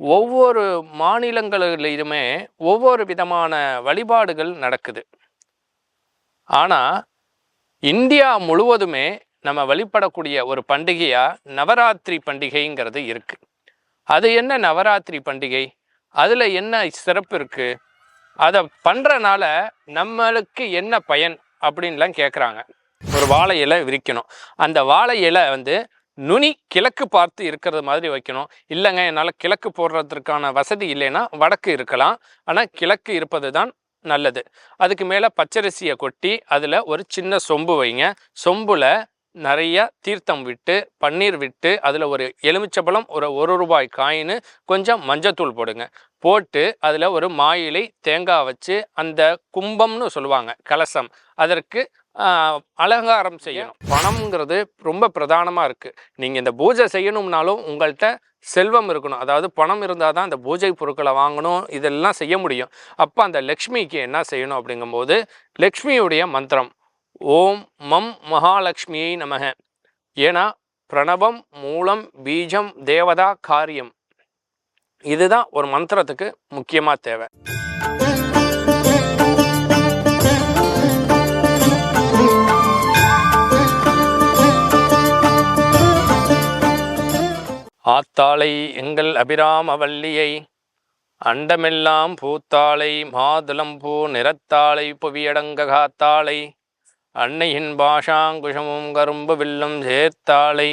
ஒவ்வொரு மாநிலங்களிலுமே ஒவ்வொரு விதமான வழிபாடுகள் நடக்குது. ஆனால் இந்தியா முழுவதுமே நம்ம வழிபடக்கூடிய ஒரு பண்டிகையாக நவராத்திரி பண்டிகைங்கிறது இருக்குது அது என்ன நவராத்திரி பண்டிகை? அதில் என்ன சிறப்பு இருக்குது அதை பண்ணுறனால நம்மளுக்கு என்ன பயன்? அப்படின்லாம் கேட்குறாங்க ஒரு வாழை இலை விரிக்கணும். அந்த வாழை இலை வந்து நுனி கிழக்கு பார்த்து இருக்கிறது மாதிரி வைக்கணும். இல்லைங்க என்னால் கிழக்கு போடுறதுக்கான வசதி இல்லைன்னா வடக்கு இருக்கலாம். ஆனால் கிழக்கு இருப்பது தான் நல்லது. அதுக்கு மேலே பச்சரிசியை கொட்டி அதில் ஒரு சின்ன சொம்பு வைங்க. சொம்பில் நிறைய தீர்த்தம் விட்டு பன்னீர் விட்டு அதில் ஒரு எலுமிச்சப்பழம் ஒரு ஒரு ரூபாய் காயின் கொஞ்சம் மஞ்சத்தூள் போடுங்க. போட்டு அதில் ஒரு மாயிலை தேங்காய் வச்சு அந்த கும்பம்னு சொல்லுவாங்க கலசம். அதற்கு அலங்காரம் செய்யணும். பணம்ங்கிறது ரொம்ப பிரதானமாக இருக்குது நீங்கள் இந்த பூஜை செய்யணும்னாலும் உங்கள்கிட்ட செல்வம் இருக்கணும். அதாவது பணம் இருந்தால் தான் அந்த பூஜை பொருட்களை வாங்கணும் இதெல்லாம் செய்ய முடியும். அப்போ அந்த லக்ஷ்மிக்கு என்ன செய்யணும் அப்படிங்கும்போது லக்ஷ்மியுடைய மந்திரம் ஓம் மம் மகாலட்சுமியை நமக. ஏன்னா பிரணவம் மூலம் பீஜம் தேவதா காரியம். இதுதான் ஒரு மந்திரத்துக்கு முக்கியமாக தேவை. ஆத்தாளை எங்கள் அபிராம வள்ளியை அண்டமெல்லாம் பூத்தாளை மாதுளம்பூ நிறத்தாளை புவியடங்க காத்தாளை அன்னையின் பாஷாங்குஷமும் கரும்பு வில்லும் சேர்த்தாளை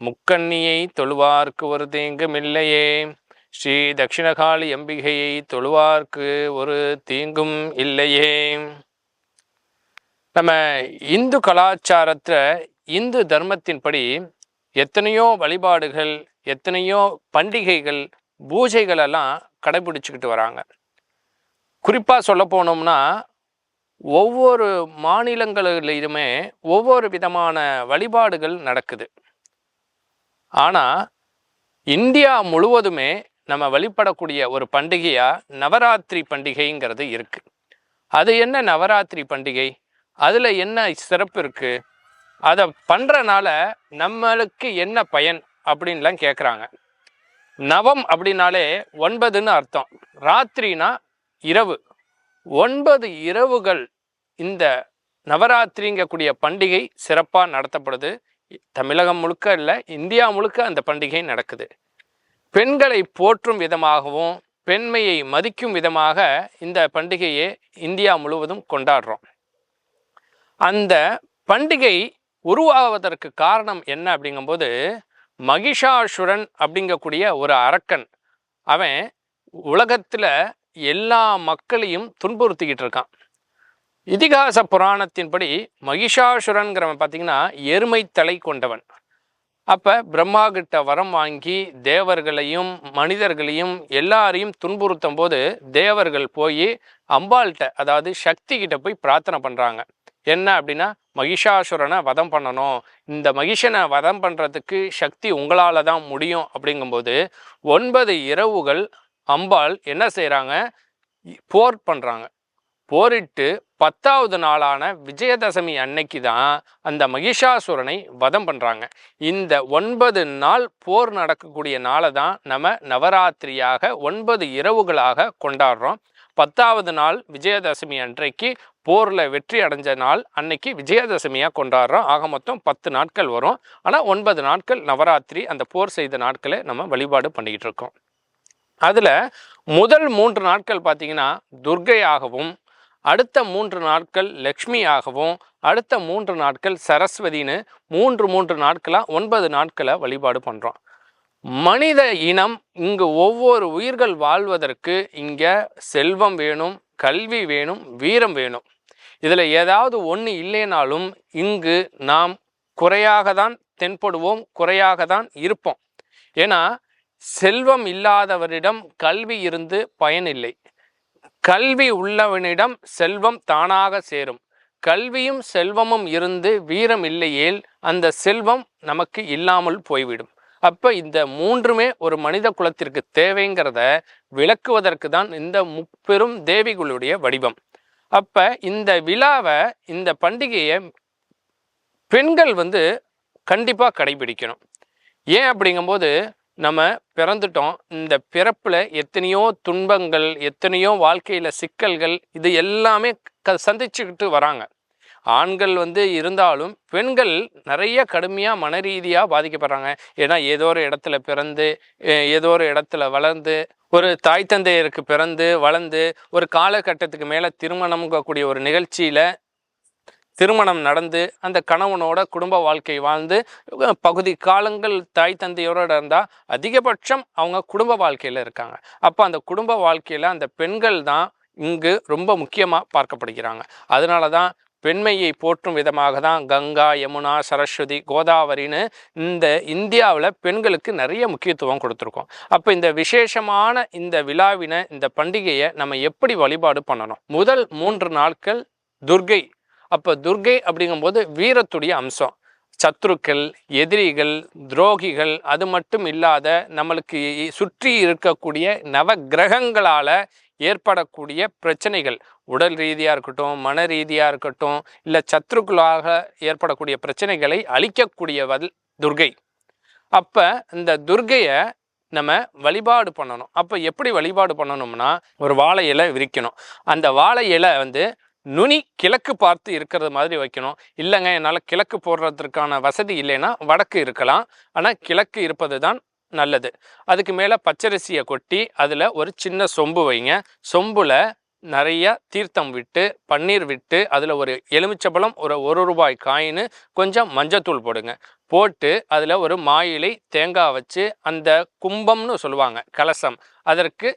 முக்கண்ணியை தொழுவார்க்கு ஒரு தீங்குமில்லையே. ஸ்ரீ தட்சிணகாளி அம்பிகையை தொழுவார்க்கு ஒரு தீங்கும் இல்லையே. நம்ம இந்து கலாச்சாரத்தில் இந்து தர்மத்தின்படி எத்தனையோ வழிபாடுகள் எத்தனையோ பண்டிகைகள் பூஜைகள் எல்லாம் வராங்க. குறிப்பாக சொல்ல போனோம்னா ஒவ்வொரு மாநிலங்களிலுமே ஒவ்வொரு விதமான வழிபாடுகள் நடக்குது. ஆனால் இந்தியா முழுவதுமே நம்ம வழிபடக்கூடிய ஒரு பண்டிகையாக நவராத்திரி பண்டிகைங்கிறது இருக்குது அது என்ன நவராத்திரி பண்டிகை? அதில் என்ன சிறப்பு இருக்குது அதை பண்ணுறனால நம்மளுக்கு என்ன பயன் அப்படின்லாம் கேட்குறாங்க நவம் அப்படின்னாலே ஒன்பதுன்னு அர்த்தம். ராத்திரினா இரவு. ஒன்பது இரவுகள் இந்த நவராத்திரிங்கக்கூடிய பண்டிகை சிறப்பாக நடத்தப்படுது. தமிழகம் முழுக்க இல்லை இந்தியா முழுக்க அந்த பண்டிகை நடக்குது. பெண்களை போற்றும் விதமாகவும் பெண்மையை மதிக்கும் விதமாக இந்த பண்டிகையை இந்தியா முழுவதும் கொண்டாடுறோம். அந்த பண்டிகை உருவாவதற்கு காரணம் என்ன அப்படிங்கும்போது மகிஷாசுரன் அப்படிங்கக்கூடிய ஒரு அரக்கன் அவன் உலகத்தில் எல்லா மக்களையும் துன்புறுத்திக்கிட்டு இருக்கான். இதிகாச புராணத்தின்படி மகிஷாசுரன்கிறவன் பார்த்தீங்கன்னா எருமை தலை கொண்டவன். அப்போ பிரம்மா கிட்ட வரம் வாங்கி தேவர்களையும் மனிதர்களையும் எல்லாரையும் துன்புறுத்தும் போது தேவர்கள் போய் அம்பாள்கிட்ட அதாவது சக்தி கிட்ட போய் பிரார்த்தனை பண்ணுறாங்க என்ன அப்படின்னா மகிஷாசுரனை வதம் பண்ணணும். இந்த மகிஷனை வதம் பண்ணுறதுக்கு சக்தி உங்களால் தான் முடியும். அப்படிங்கும்போது ஒன்பது இரவுகள் அம்பாள் என்ன செய்கிறாங்க போர் பண்ணுறாங்க போரிட்டு பத்தாவது நாளான விஜயதசமி அன்னைக்கு தான் அந்த மகிஷாசுரனை வதம் பண்ணுறாங்க இந்த ஒன்பது நாள் போர் நடக்கக்கூடிய நாளை தான் நம்ம நவராத்திரியாக ஒன்பது இரவுகளாக கொண்டாடுறோம். பத்தாவது நாள் விஜயதசமி அன்றைக்கு போரில் வெற்றி அடைஞ்ச நாள் அன்னைக்கு விஜயதசமியாக கொண்டாடுறோம். ஆக மொத்தம் பத்து நாட்கள் வரும். ஆனால் ஒன்பது நாட்கள் நவராத்திரி அந்த போர் செய்த நாட்களை நம்ம வழிபாடு பண்ணிக்கிட்டு இருக்கோம். அதில் முதல் மூன்று நாட்கள் பார்த்திங்கன்னா துர்க்கையாகவும் அடுத்த மூன்று நாட்கள் லக்ஷ்மியாகவும் அடுத்த மூன்று நாட்கள் சரஸ்வதின்னு மூன்று மூன்று நாட்களாக ஒன்பது நாட்களை வழிபாடு பண்ணுறோம் மனித இனம் இங்கு ஒவ்வொரு உயிர்கள் வாழ்வதற்கு இங்கே செல்வம் வேணும் கல்வி வேணும் வீரம் வேணும். இதில் ஏதாவது ஒன்று இல்லைனாலும் இங்கு நாம் குறையாக தான் தென்படுவோம் குறையாக தான் இருப்போம். ஏன்னா செல்வம் இல்லாதவரிடம் கல்வி இருந்து பயனில்லை கல்வி உள்ளவனிடம் செல்வம் தானாக சேரும். கல்வியும் செல்வமும் இருந்து வீரம் இல்லையேல் அந்த செல்வம் நமக்கு இல்லாமல் போய்விடும். அப்போ இந்த மூன்றுமே ஒரு மனித குலத்திற்கு தேவைங்கிறத விளக்குவதற்கு தான் இந்த முப்பெரும் தேவிகளுடைய வடிவம். அப்போ இந்த விழாவை இந்த பண்டிகையை பெண்கள் வந்து கண்டிப்பாக கடைபிடிக்கணும். ஏன் அப்படிங்கும்போது நம்ம பிறந்துட்டோம். இந்த பிறப்பில் எத்தனையோ துன்பங்கள் எத்தனையோ வாழ்க்கையில் சிக்கல்கள் இது எல்லாமே க சந்திச்சுக்கிட்டு வராங்க. ஆண்கள் வந்து இருந்தாலும் பெண்கள் நிறைய கடுமையாக மன ரீதியாக பாதிக்கப்படுறாங்க. ஏன்னா ஏதோ ஒரு இடத்துல பிறந்து ஏதோ ஒரு இடத்துல வளர்ந்து ஒரு தாய் தந்தையருக்கு பிறந்து வளர்ந்து ஒரு காலகட்டத்துக்கு மேலே திருமணம்ங்கக்கூடிய ஒரு நிகழ்ச்சியில் திருமணம் நடந்து அந்த கணவனோட குடும்ப வாழ்க்கை வாழ்ந்து பகுதி காலங்கள் தாய் தந்தையோட இருந்தால் அதிகபட்சம் அவங்க குடும்ப வாழ்க்கையில் இருக்காங்க. அப்போ அந்த குடும்ப வாழ்க்கையில் அந்த பெண்கள் தான் இங்கு ரொம்ப முக்கியமாக பார்க்கப்படுகிறாங்க. அதனால தான் பெண்மையை போற்றும் விதமாக தான் கங்கா யமுனா சரஸ்வதி கோதாவரின்னு இந்த இந்தியாவில் பெண்களுக்கு நிறைய முக்கியத்துவம் கொடுத்துருக்கோம். அப்போ இந்த விசேஷமான இந்த விழாவினை இந்த பண்டிகையை நம்ம எப்படி வழிபாடு பண்ணணும்? முதல் மூன்று நாட்கள் துர்கை அப்போ துர்கை அப்படிங்கும்போது வீரத்துடைய அம்சம். சத்ருக்கள் எதிரிகள் துரோகிகள் அது மட்டும் இல்லாத நம்மளுக்கு சுற்றி இருக்கக்கூடிய நவ கிரகங்களால் ஏற்படக்கூடிய பிரச்சனைகள். உடல் ரீதியாக இருக்கட்டும் மன ரீதியாக இருக்கட்டும் இல்லை சத்ருக்களாக ஏற்படக்கூடிய பிரச்சனைகளை அழிக்கக்கூடியவள் துர்கை அப்போ இந்த துர்கையை நம்ம வழிபாடு பண்ணணும். அப்போ எப்படி வழிபாடு பண்ணணும்னா ஒரு வாழை இலை விரிக்கணும். அந்த வாழை இலை வந்து நுனி கிழக்கு பார்த்து இருக்கிறது மாதிரி வைக்கணும். இல்லைங்க என்னால் கிழக்கு போடுறதுக்கான வசதி இல்லைன்னா வடக்கு இருக்கலாம். ஆனால் கிழக்கு இருப்பது தான் நல்லது. அதுக்கு மேலே பச்சரிசியை கொட்டி அதில் ஒரு சின்ன சொம்பு வைங்க. சொம்பில் நிறைய தீர்த்தம் விட்டு பன்னீர் விட்டு அதில் ஒரு எலுமிச்சபழம் ஒரு ஒரு ரூபாய் காயின் கொஞ்சம் மஞ்சத்தூள் போடுங்க. போட்டு அதில் ஒரு மாயிலை தேங்காய் வச்சு அந்த கும்பம்னு சொல்லுவாங்க கலசம். அதற்கு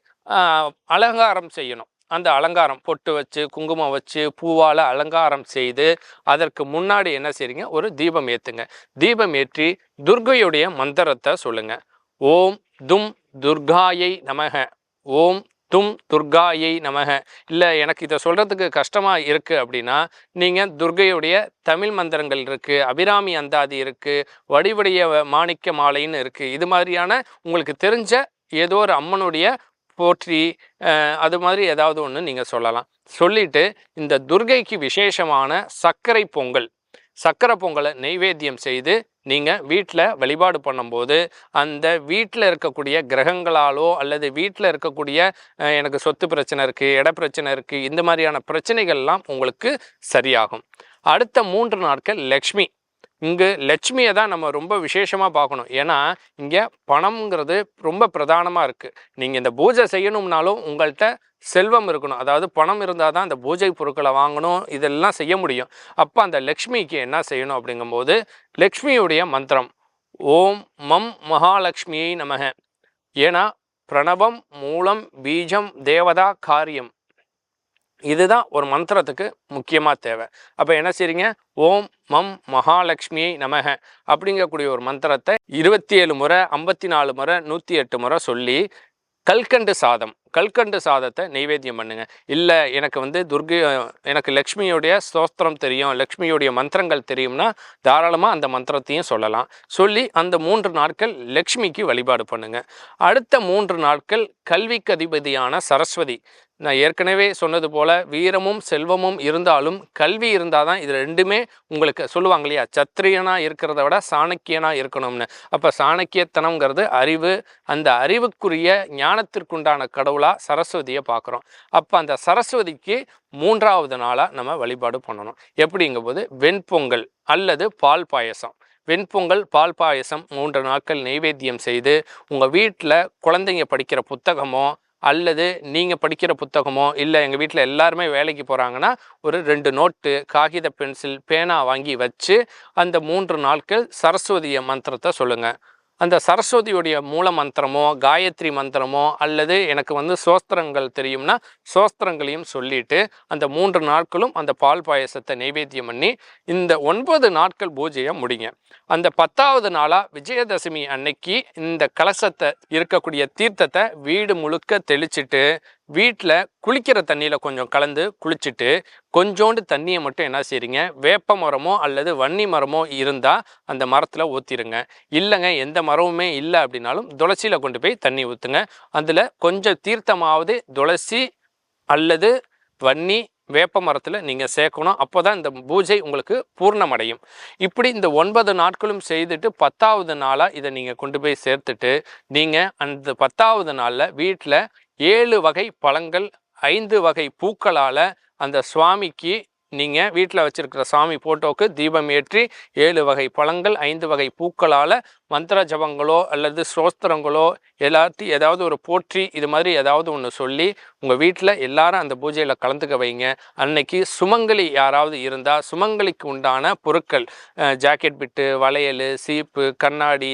அலங்காரம் செய்யணும். அந்த அலங்காரம் பொட்டு வச்சு குங்குமம் வச்சு பூவால் அலங்காரம் செய்து அதற்கு முன்னாடி என்ன செய்றீங்க? ஒரு தீபம் ஏற்றுங்க தீபம் ஏற்றி துர்கையுடைய மந்திரத்தை சொல்லுங்க. ஓம் தும் துர்காயை நமக. ஓம் தும் துர்காயை நமக. இல்லை எனக்கு இதை சொல்கிறதுக்கு கஷ்டமாக இருக்குது அப்படின்னா நீங்கள் துர்கையுடைய தமிழ் மந்திரங்கள் இருக்குது அபிராமி அந்தாதி இருக்குது வடிவடைய மாணிக்க மாலைன்னு இருக்குது இது மாதிரியான உங்களுக்கு தெரிஞ்ச ஏதோ ஒரு அம்மனுடைய போற்றி அது மாதிரி ஏதாவது ஒன்று நீங்கள் சொல்லலாம். சொல்லிட்டு இந்த துர்கைக்கு விசேஷமான சர்க்கரை பொங்கல். சர்க்கரை பொங்கலை நெய்வேத்தியம் செய்து நீங்கள் வீட்டில் வழிபாடு பண்ணும்போது அந்த வீட்டில் இருக்கக்கூடிய கிரகங்களாலோ அல்லது வீட்டில் இருக்கக்கூடிய எனக்கு சொத்து பிரச்சனை இருக்குது இட பிரச்சனை இருக்குது இந்த மாதிரியான பிரச்சனைகள்லாம் உங்களுக்கு சரியாகும். அடுத்த மூன்று நாட்கள் லக்ஷ்மி. இங்கு லட்சுமியை தான் நம்ம ரொம்ப விசேஷமாக பார்க்கணும். ஏன்னா இங்கே பணம்ங்கிறது ரொம்ப பிரதானமாக இருக்குது நீங்கள் இந்த பூஜை செய்யணும்னாலும் உங்கள்கிட்ட செல்வம் இருக்கணும். அதாவது பணம் இருந்தால் தான் அந்த பூஜை பொருட்களை வாங்கணும் இதெல்லாம் செய்ய முடியும். அப்போ அந்த லக்ஷ்மிக்கு என்ன செய்யணும் அப்படிங்கும்போது லக்ஷ்மியுடைய மந்திரம் ஓம் மம் மகாலட்சுமியை நமக. ஏன்னா பிரணவம் மூலம் பீஜம் தேவதா காரியம். இதுதான் ஒரு மந்திரத்துக்கு முக்கியமாக தேவை. அப்போ என்ன செய்றீங்க? ஓம் மம் மகாலட்சுமியை நமக அப்படிங்கக்கூடிய ஒரு மந்திரத்தை இருபத்தி ஏழு முறை ஐம்பத்தி நாலு முறை நூற்றி எட்டு முறை சொல்லி கல்கண்டு சாதம் கல்கண்டு சாதத்தை நைவேத்தியம் பண்ணுங்க. இல்லை எனக்கு வந்து துர்கை எனக்கு லக்ஷ்மியுடைய ஸ்தோத்திரம் தெரியும் லக்ஷ்மியுடைய மந்திரங்கள் தெரியும்னா தாராளமாக அந்த மந்திரத்தையும் சொல்லலாம். சொல்லி அந்த மூன்று நாட்கள் லக்ஷ்மிக்கு வழிபாடு பண்ணுங்க. அடுத்த மூன்று நாட்கள் கல்விக்கு அதிபதியான சரஸ்வதி. நான் ஏற்கனவே சொன்னது போல வீரமும் செல்வமும் இருந்தாலும் கல்வி இருந்தால் தான் இது ரெண்டுமே உங்களுக்கு சொல்லுவாங்க இல்லையா? சத்திரியனாக இருக்கிறத விட சாணக்கியனா இருக்கணும்னு. அப்போ சாணக்கியத்தனம்ங்கிறது அறிவு அந்த அறிவுக்குரிய ஞானத்திற்குண்டான கடவுள் கடவுளாக சரஸ்வதியை பார்க்குறோம். அப்போ அந்த சரஸ்வதிக்கு மூன்றாவது நாளாக நம்ம வழிபாடு பண்ணணும். எப்படிங்கும்போது வெண்பொங்கல் அல்லது பால் பாயசம். வெண்பொங்கல் பால் பாயசம் மூன்று நாட்கள் நெய்வேத்தியம் செய்து உங்கள் வீட்டில் குழந்தைங்க படிக்கிற புத்தகமோ அல்லது நீங்கள் படிக்கிற புத்தகமோ இல்லை எங்கள் வீட்டில் எல்லாருமே வேலைக்கு போகிறாங்கன்னா ஒரு ரெண்டு நோட்டு காகித பென்சில் பேனா வாங்கி வச்சு அந்த மூன்று நாட்கள் சரஸ்வதிய மந்திரத்தை சொல்லுங்கள் அந்த சரஸ்வதியுடைய மூல மந்திரமோ காயத்ரி மந்திரமோ அல்லது எனக்கு வந்து சோஸ்திரங்கள் தெரியும்னா சோஸ்திரங்களையும் சொல்லிட்டு அந்த மூன்று நாட்களும் அந்த பால் பாயசத்தை நைவேத்தியம் பண்ணி இந்த ஒன்பது நாட்கள் பூஜையை முடிங்க. அந்த பத்தாவது நாளாக விஜயதசமி அன்னைக்கு இந்த கலசத்தை இருக்கக்கூடிய தீர்த்தத்தை வீடு முழுக்க தெளிச்சிட்டு வீட்டில் குளிக்கிற தண்ணியில் கொஞ்சம் கலந்து குளிச்சுட்டு கொஞ்சோண்டு தண்ணியை மட்டும் என்ன செய்றீங்க? வேப்ப மரமோ அல்லது வன்னி மரமோ இருந்தால் அந்த மரத்தில் ஊற்றிடுங்க இல்லைங்க எந்த மரமுமே இல்லை அப்படின்னாலும் துளசியில் கொண்டு போய் தண்ணி ஊற்றுங்க அதில் கொஞ்சம் தீர்த்தமாவது துளசி அல்லது வன்னி வேப்ப மரத்தில் நீங்கள் சேர்க்கணும். அப்போ தான் இந்த பூஜை உங்களுக்கு பூர்ணமடையும். இப்படி இந்த ஒன்பது நாட்களும் செய்துட்டு பத்தாவது நாளாக இதை நீங்கள் கொண்டு போய் சேர்த்துட்டு நீங்கள் அந்த பத்தாவது நாளில் வீட்டில் ஏழு வகை பழங்கள் ஐந்து வகை பூக்களால் அந்த சுவாமிக்கு நீங்கள் வீட்டில் வச்சுருக்கிற சாமி ஃபோட்டோவுக்கு தீபம் ஏற்றி ஏழு வகை பழங்கள் ஐந்து வகை பூக்களால் மந்திர ஜபங்களோ அல்லது சோஸ்திரங்களோ எல்லாத்தையும் ஏதாவது ஒரு போற்றி இது மாதிரி ஏதாவது ஒன்று சொல்லி உங்கள் வீட்டில் எல்லாரும் அந்த பூஜையில் கலந்துக்க வைங்க. அன்னைக்கு சுமங்கலி யாராவது இருந்தால் சுமங்கலிக்கு உண்டான பொருட்கள் ஜாக்கெட் பிட்டு வளையல் சீப்பு கண்ணாடி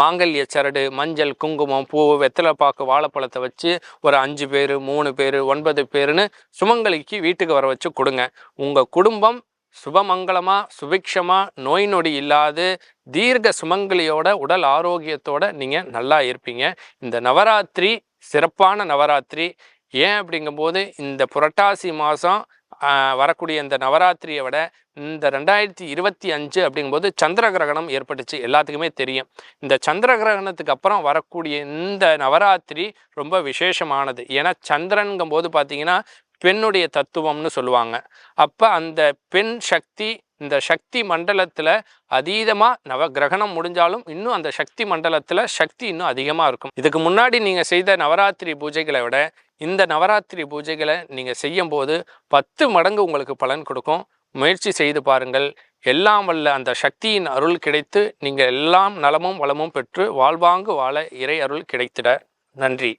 மாங்கல்ய சரடு மஞ்சள் குங்குமம் பூ வெத்தலைப்பாக்கு வாழைப்பழத்தை வச்சு ஒரு அஞ்சு பேர் மூணு பேர் ஒன்பது பேருன்னு சுமங்கலிக்கு வீட்டுக்கு வர வச்சு கொடுங்க. உங்கள் குடும்பம் சுபமங்கலமாக சுபிக்ஷமாக நோய் நொடி இல்லாது தீர்க்க சுமங்கலியோட உடல் ஆரோக்கியத்தோட நீங்கள் நல்லா இருப்பீங்க. இந்த நவராத்திரி சிறப்பான நவராத்திரி. ஏன் அப்படிங்கும்போது இந்த புரட்டாசி மாதம் வரக்கூடிய இந்த நவராத்திரியை விட இந்த ரெண்டாயிரத்தி இருபத்தி அஞ்சு அப்படிங்கும்போது சந்திர கிரகணம் ஏற்பட்டுச்சு. எல்லாத்துக்குமே தெரியும். இந்த சந்திர கிரகணத்துக்கு அப்புறம் வரக்கூடிய இந்த நவராத்திரி ரொம்ப விசேஷமானது. ஏன்னா சந்திரனுங்கும் போது பார்த்தீங்கன்னா பெண்ணுடைய தத்துவம்னு சொல்லுவாங்க. அப்போ அந்த பெண் சக்தி இந்த சக்தி மண்டலத்தில் அதீதமாக நவ கிரகணம் முடிஞ்சாலும் இன்னும் அந்த சக்தி மண்டலத்தில் சக்தி இன்னும் அதிகமாக இருக்கும். இதுக்கு முன்னாடி நீங்கள் செய்த நவராத்திரி பூஜைகளை விட இந்த நவராத்திரி பூஜைகளை நீங்கள் செய்யும்போது பத்து மடங்கு உங்களுக்கு பலன் கொடுக்கும். முயற்சி செய்து பாருங்கள். எல்லாம் வல்ல அந்த சக்தியின் அருள் கிடைத்து நீங்கள் எல்லாம் நலமும் வளமும் பெற்று வாழ்வாங்கு வாழ இறை அருள் கிடைத்திட. நன்றி.